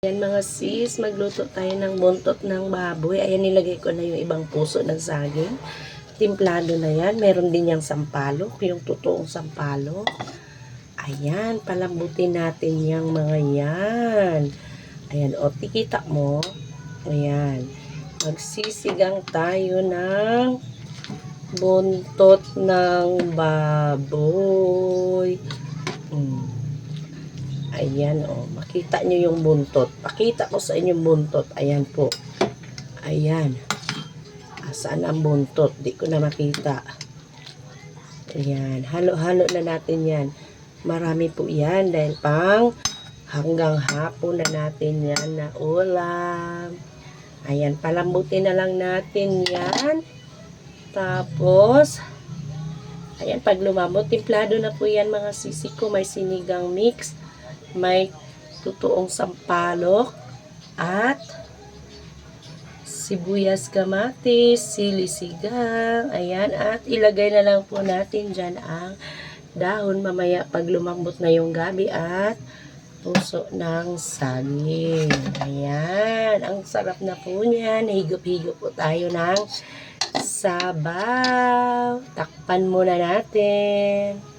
Ayan mga sis, magluto tayo ng buntot ng baboy. Ayan, nilagay ko na yung ibang puso ng saging. Timplado na yan. Meron din yung sampalok, yung totoong sampalok. Ayan, palambutin natin yung mga yan. Ayan, o, tikita mo. Ayan. Magsisigang tayo ng buntot ng baboy. Mm. Ayan, oh. Makita nyo yung buntot. Pakita ko sa inyo buntot. Ayan po. Ayan. Asaan ang buntot? Di ko na makita. Ayan. Halo-halo na natin yan. Marami po yan dahil pang hanggang hapon na natin yan na ulam. Ayan. Palambutin na lang natin yan. Tapos, ayan. Pag lumambot, timplado na po yan mga sisi ko. May sinigang mix may totoong sampalok at sibuyas kamatis, sili sigang, ayan, at ilagay na lang po natin dyan ang dahon mamaya pag lumambot na yung gabi at puso ng saging. Ayan, ang sarap na po niyan. Higop-higop po tayo ng sabaw. Takpan muna natin.